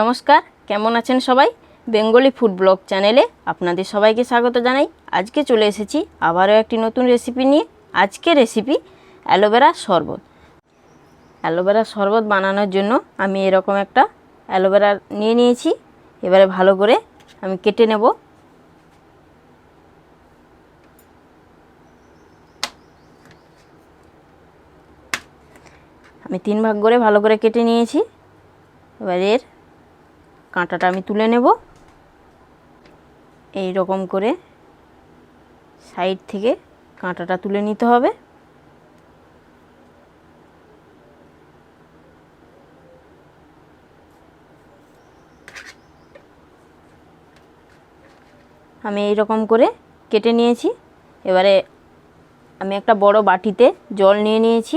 নমস্কার, কেমন আছেন সবাই? বেঙ্গলি ফুড ব্লগ চ্যানেলে আপনাদের সবাইকে স্বাগত জানাই। আজকে চলে এসেছি আবারও একটি নতুন রেসিপি নিয়ে। আজকে রেসিপি অ্যালোভেরা শরবত। অ্যালোভেরা শরবত বানানোর জন্য আমি এরকম একটা অ্যালোভেরা নিয়ে নিয়েছি। এবারে ভালো করে আমি কেটে নেব। আমি তিন ভাগ করে ভালো করে কেটে নিয়েছি। এবার এর কাঁটাটা আমি তুলে নেব। এই রকম করে সাইড থেকে কাঁটাটা তুলে নিতে হবে। আমি এই রকম করে কেটে নিয়েছি। এবারে আমি একটা বড় বাটিতে জল নিয়ে নিয়েছি।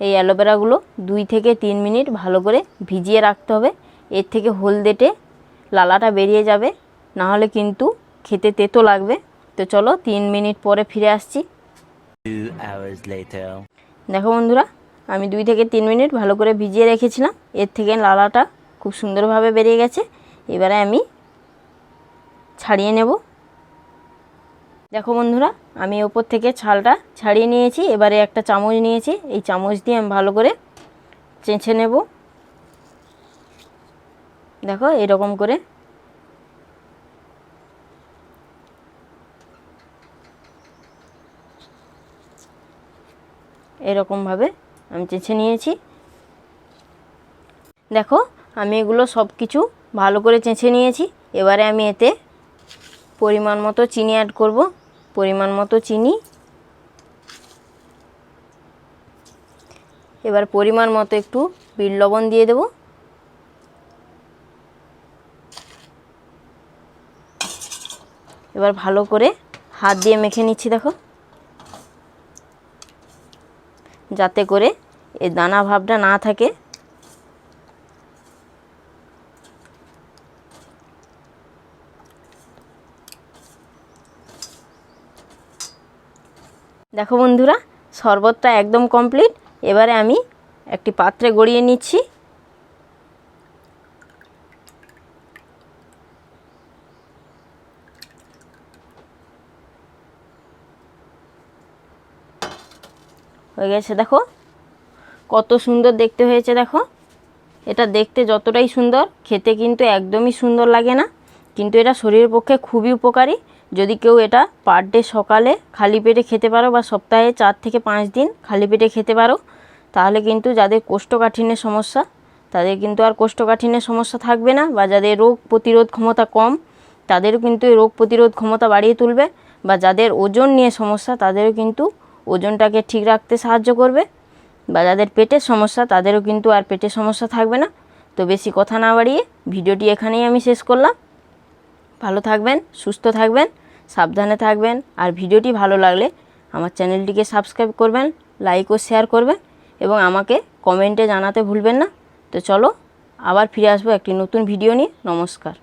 এই অ্যালোভেরাগুলো দুই থেকে তিন মিনিট ভালো করে ভিজিয়ে রাখতে হবে। এর থেকে হলদেটে লালাটা বেরিয়ে যাবে। না হলে কিন্তু খেতে তেতো লাগবে। তো চলো তিন মিনিট পরে ফিরে আসছি. দেখো বন্ধুরা আমি দুই থেকে তিন মিনিট ভালো করে ভিজিয়ে রেখেছিলাম। এর থেকে লালাটা খুব সুন্দরভাবে বেরিয়ে গেছে। এবারে আমি ছাড়িয়ে নেব। দেখো বন্ধুরা আমি ওপর থেকে ছালটা ছাড়িয়ে নিয়েছি। এবারে একটা চামচ নিয়েছি। এই চামচ দিয়ে আমি ভালো করে চেঁচে নেব। দেখো, এরকম করে। এরকমভাবে আমি চেঁচে নিয়েছি। দেখো, আমি এগুলো সব কিছু ভালো করে চেঁচে নিয়েছি। এবারে আমি এতে পরিমাণ মতো চিনি অ্যাড করব। পরিমাণ মতো চিনি। এবার পরিমাণ মতো একটু বিট লবণ দিয়ে দেব। এবার ভালো করে হাত দিয়ে মেখে নিচ্ছি, দেখো। যাতে করে এই দানা ভাবটা না থাকে। দেখো বন্ধুরা, শরবতটা একদম কমপ্লিট এবারে আমি একটি পাত্রে গড়িয়ে নিচ্ছি। হয়ে গেছে, দেখো। কত সুন্দর দেখতে হয়েছে, দেখো। এটা দেখতে যতটাই সুন্দর, খেতে কিন্তু একদমই সুন্দর লাগে না। কিন্তু এটা শরীরের পক্ষে খুবই উপকারী। যদি কেউ এটা পার ডে সকালে খালি পেটে খেতে পারো বা সপ্তাহে চার থেকে পাঁচ দিন খালি পেটে খেতে পারো, তাহলে কিন্তু যাদের কোষ্ঠকাঠিন্যের সমস্যা, তাদের কিন্তু আর কোষ্ঠকাঠিন্যের সমস্যা থাকবে না বা যাদের রোগ প্রতিরোধ ক্ষমতা কম, তাদেরও কিন্তু রোগ প্রতিরোধ ক্ষমতা বাড়িয়ে তুলবে। বা যাদের ওজন নিয়ে সমস্যা, তাদেরও কিন্তু ওজনটাকে ঠিক রাখতে সাহায্য করবে। বা যাদের পেটের সমস্যা, তাদেরও কিন্তু আর পেটের সমস্যা থাকবে না। তো বেশি কথা না বাড়িয়ে ভিডিওটি এখানেই আমি শেষ করলাম। ভালো থাকবেন, সুস্থ থাকবেন, সাবধানে থাকবেন। আর ভিডিওটি ভালো লাগলে আমার চ্যানেলটিকে সাবস্ক্রাইব করবেন, লাইক ও শেয়ার করবেন এবং আমাকে কমেন্টে জানাতে ভুলবেন না। তো চলো, আবার ফিরে আসব একটি নতুন ভিডিও নিয়ে। নমস্কার।